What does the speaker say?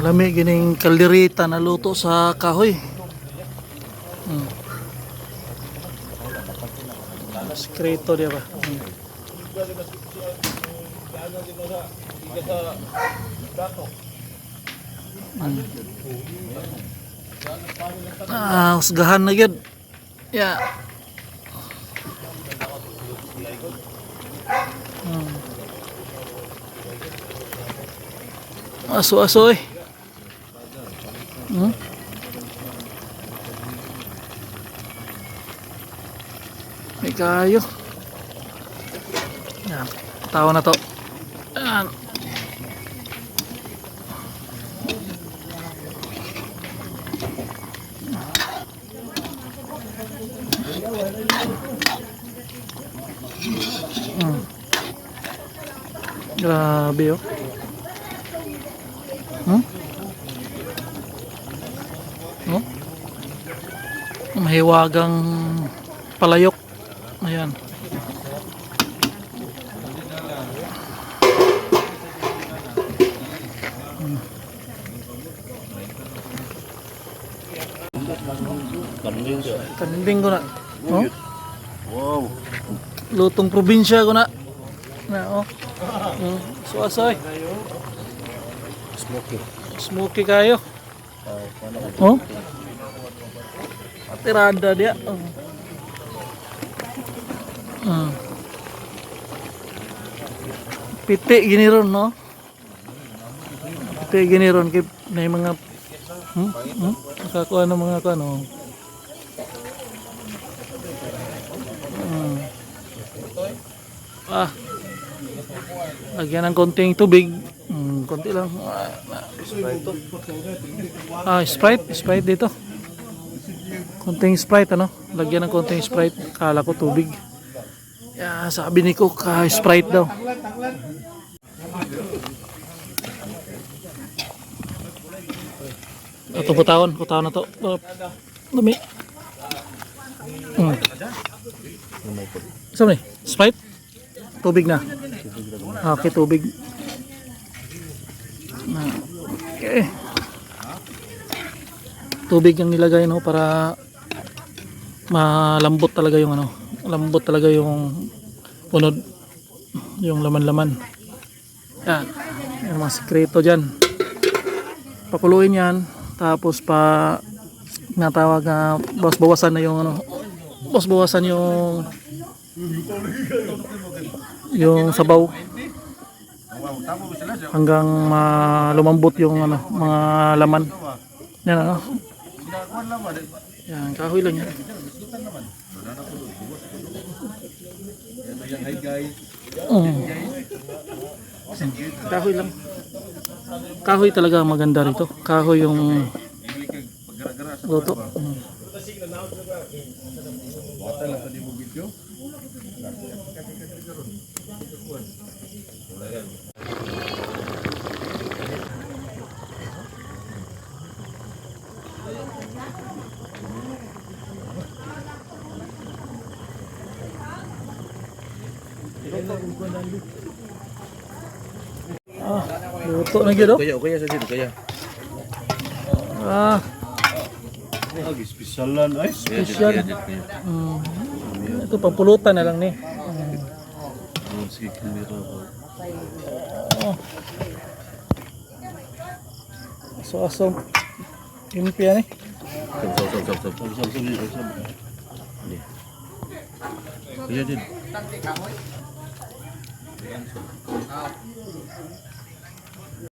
lami gining kalderita na luto sa kahoy. Hmm. Sekreto dia ba? Hmm. Ah, usgahan na gyud. Ya. Hmm. Aso-aso eh. Hmm? May kayo. Yan. Tao na to. Yan. Hmm. Grabe oh. Hmm? Oh? Mahiwagang palayok. Ayan. Hmm. Kambing ko na. Oh? Wow. Lutong probinsya ko na. Na oh. Mm. Suasoy. Smoky. Smoky kayo. Oh, ka? Oh? Tirada dia. Oh. Hmm. Piti gini ron no. Piti gini ron kay may mga hmm? Hmm? Nakakuha ng mga kano. Hmm. Ah. Lagyan ng konting tubig. Hmm, konti lang. Ah, Sprite, Sprite dito. Konting Sprite ano? Lagyan ng konting Sprite. Kala ko tubig. Ya, sabi ni ko ka Sprite daw. Ito butawan, butawan na to. Oh, Dumi. Hmm. Saan ni? Sprite? Tubig na. Okay, tubig. Okay. Tubig ang nilagay no para malambot talaga yung ano, lambot talaga yung punod, yung laman-laman. Yan. Yung mga sekreto dyan. Pakuluin yan. Tapos pa natawag na bawas bawasan na yung ano, bawas bawasan yung yung sabaw hanggang ma lumambot yung ano, mga laman. Yan ano. Yan, kahoy lang yan. Mm. Kahoy lang. Kahoy talaga maganda rito. Kahoy yung luto. Mm. Ah, luto na gyud. Oh. Kaya kaya sa dito kaya. Ah. Ag specialan ay special. Mm. Ito pampulutan na lang ni. Oh, sige kamera ko. Oh. So asom impya ni. Sob sob sob sob sob sob sob sob. Kaya din. Để.